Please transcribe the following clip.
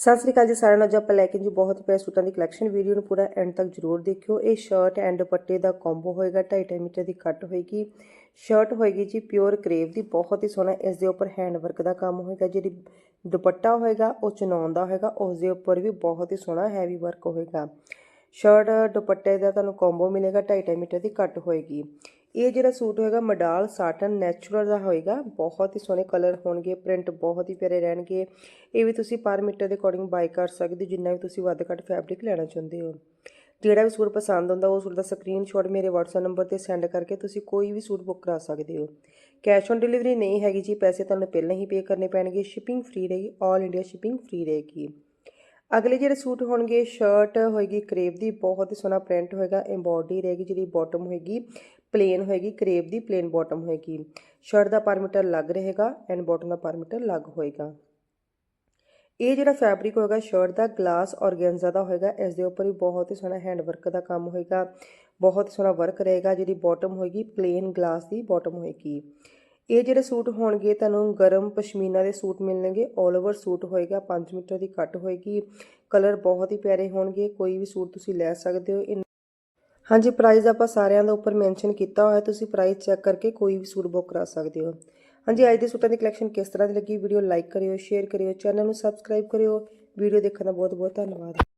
ਸਤਿ ਸ੍ਰੀ ਅਕਾਲ ਜੀ ਸਾਰਿਆਂ ਨੂੰ। ਅੱਜ ਆਪਾਂ ਲੈ ਕੇ ਜੀ ਬਹੁਤ ਹੀ ਪਿਆਰੇ ਸੂਟਾਂ ਦੀ ਕਲੈਕਸ਼ਨ ਵੀਡੀਓ ਨੂੰ ਪੂਰਾ ਐਂਡ ਤੱਕ ਜਰੂਰ ਦੇਖਿਓ। ਇਹ ਸ਼ਰਟ ਐਂਡ ਦੁਪੱਟੇ ਦਾ ਕੰਬੋ ਹੋਏਗਾ 2.5 ਮੀਟਰ ਦੀ ਕੱਟ ਹੋਏਗੀ। ਸ਼ਰਟ ਹੋਏਗੀ ਜੀ ਪਿਓਰ ਕਰੇਵ ਦੀ, ਬਹੁਤ ਹੀ ਸੋਹਣਾ। ਇਸ ਦੇ ਉੱਪਰ ਹੈਂਡ ਵਰਕ ਦਾ ਕੰਮ ਹੋਏਗਾ, ਜਿਹੜੀ ਦੁਪੱਟਾ ਹੋਏਗਾ, ਉਹ ਚਨੌਨ ਦਾ ਹੋਏਗਾ, ਉਸ ਦੇ ਉੱਪਰ ਵੀ ਬਹੁਤ ਹੀ ਸੋਹਣਾ ਹੈਵੀ ਵਰਕ ਹੋਏਗਾ। ਸ਼ਰਟ, ਦੁਪੱਟੇ ਦਾ ਤੁਹਾਨੂੰ ਕੰਬੋ ਮਿਲੇਗਾ 2.5 ਮੀਟਰ ਦੀ ਕੱਟ ਹੋਏਗੀ। ਇਹ ਜਿਹੜਾ ਸੂਟ ਹੋਏਗਾ ਮਡਾਲ ਸਾਟਨ ਨੈਚੁਰਲ ਦਾ ਹੋਏਗਾ। ਬਹੁਤ ਹੀ ਸੋਹਣੇ ਕਲਰ ਹੋਣਗੇ ਪ੍ਰਿੰਟ ਬਹੁਤ ਹੀ ਪਿਆਰੇ ਰਹਿਣਗੇ। ਇਹ ਵੀ ਤੁਸੀਂ ਪਰ ਮੀਟਰ ਦੇ ਅਕੋਰਡਿੰਗ ਬਾਈ ਕਰ ਸਕਦੇ ਹੋ ਜਿੰਨਾ ਵੀ ਤੁਸੀਂ ਵੱਧ ਘੱਟ ਫੈਬਰਿਕ ਲੈਣਾ ਚਾਹੁੰਦੇ ਹੋ। ਜਿਹੜਾ ਵੀ ਸੂਟ ਪਸੰਦ ਹੁੰਦਾ ਉਹ ਸੂਟ ਦਾ ਸਕਰੀਨਸ਼ਾਟ ਮੇਰੇ WhatsApp ਨੰਬਰ ਤੇ ਸੈਂਡ ਕਰਕੇ ਤੁਸੀਂ ਕੋਈ ਵੀ ਸੂਟ ਬੁੱਕ ਕਰਾ ਸਕਦੇ ਹੋ। ਕੈਸ਼ ਔਨ ਡਿਲੀਵਰੀ ਨਹੀਂ ਹੈਗੀ ਜੀ, ਪੈਸੇ ਤੁਹਾਨੂੰ ਪਹਿਲਾਂ ਹੀ ਪੇ ਕਰਨੇ ਪੈਣਗੇ ਸ਼ਿਪਿੰਗ ਫ੍ਰੀ ਰਹੇਗੀ 올 ਇੰਡੀਆ ਸ਼ਿਪਿੰਗ ਫ੍ਰੀ ਰਹੇਗੀ। ਅਗਲੇ ਜਿਹੜੇ ਸੂਟ ਹੋਣਗੇ ਸ਼ਰਟ ਹੋਏਗੀ ਕਰੇਵ ਦੀ, ਬਹੁਤ ਹੀ ਸੋਹਣਾ ਪ੍ਰਿੰਟ ਹੋਏਗਾ ਐਮਬੋਡੀ ਰਹੇਗੀ ਜਿਹੜੀ ਬਾਟਮ ਹੋਏਗੀ ਪਲੇਨ ਹੋਏਗੀ ਕਰੇਵ ਦੀ ਪਲੇਨ ਬਾਟਮ ਹੋਏਗੀ। ਸ਼ਰਟ ਦਾ ਪਰ ਮੀਟਰ ਲੱਗ ਰਹੇਗਾ ਐਂਡ ਬਾਟਮ ਦਾ ਪਰ ਮੀਟਰ ਲੱਗ ਹੋਏਗਾ। ਇਹ ਜਿਹੜਾ ਫੈਬਰਿਕ ਹੋਏਗਾ ਸ਼ਰਟ ਦਾ ਗਲਾਸ ਔਰਗੈਂਜ਼ਾ ਦਾ ਹੋਏਗਾ, ਇਸ ਦੇ ਉੱਪਰ ਵੀ ਬਹੁਤ ਹੀ ਸੋਹਣਾ ਹੈਂਡ ਵਰਕ ਦਾ ਕੰਮ ਹੋਏਗਾ। ਬਹੁਤ ਸੋਹਣਾ ਵਰਕ ਰਹੇਗਾ ਜਿਹੜੀ ਬਾਟਮ ਹੋਏਗੀ ਪਲੇਨ ਗਲਾਸ ਦੀ ਬਾਟਮ ਹੋਏਗੀ। ਇਹ ਜਿਹੜੇ ਸੂਟ ਹੋਣਗੇ, ਤੁਹਾਨੂੰ ਗਰਮ ਪਸ਼ਮੀਨਾ ਦੇ ਸੂਟ ਮਿਲਣਗੇ। 올 ਓਵਰ ਸੂਟ ਹੋਏਗਾ 5 ਮੀਟਰ ਦੀ ਕੱਟ ਹੋਏਗੀ। ਕਲਰ ਬਹੁਤ ਹੀ ਪਿਆਰੇ ਹੋਣਗੇ, ਕੋਈ ਵੀ ਸੂਟ ਤੁਸੀਂ ਲੈ ਸਕਦੇ ਹੋ। ਇਹ ਹਾਂਜੀ ਪ੍ਰਾਈਸ ਆਪਾਂ ਸਾਰਿਆਂ ਦਾ ਉੱਪਰ ਮੈਂਸ਼ਨ ਕੀਤਾ ਹੋਇਆ, ਤੁਸੀਂ ਪ੍ਰਾਈਸ ਚੈੱਕ ਕਰਕੇ ਕੋਈ ਵੀ ਸੂਟ ਬੁੱਕ ਕਰਾ ਸਕਦੇ ਹੋ। ਹਾਂਜੀ, ਅੱਜ ਦੇ ਸੂਟਾਂ ਦੀ ਕਲੈਕਸ਼ਨ ਕਿਸ ਤਰ੍ਹਾਂ ਦੀ ਲੱਗੀ? ਵੀਡੀਓ ਲਾਈਕ ਕਰਿਓ ਸ਼ੇਅਰ ਕਰਿਓ ਚੈਨਲ ਨੂੰ ਸਬਸਕ੍ਰਾਈਬ ਕਰਿਓ। ਵੀਡੀਓ ਦੇਖਣ ਦਾ ਬਹੁਤ ਬਹੁਤ ਧੰਨਵਾਦ।